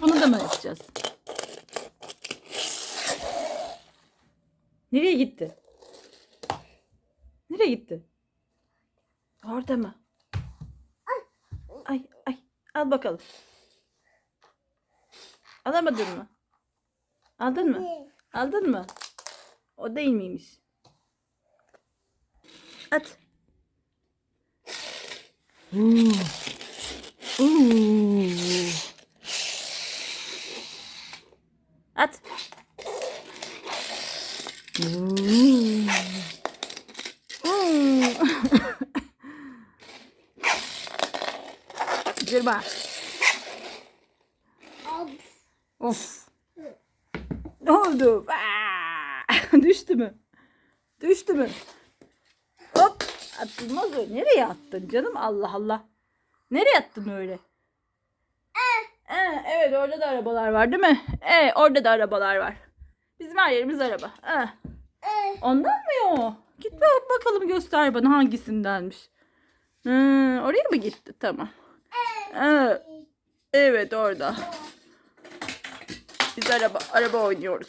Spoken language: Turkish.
mı yapacağız? Nereye gitti? Nereye gitti? Orada mı? Ay ay al bakalım. Alamadın mı? Aldın mı? Aldın mı? O değil miymiş? At. Uuu. Uuu. At. Uuu. Cırma. Of. Ne oldu? Düştü mü? Düştü mü? Hop. Atılmaz o. Nereye attın canım? Allah Allah. Nereye attın öyle? Evet orada da arabalar var değil mi? Evet orada da arabalar var. Bizim her yerimiz araba. Ee. Ondan mı o? Git bak bakalım göster bana hangisindenmiş. Hı, oraya mı gitti? Tamam. Ee, evet orada. Biz araba araba oynuyoruz.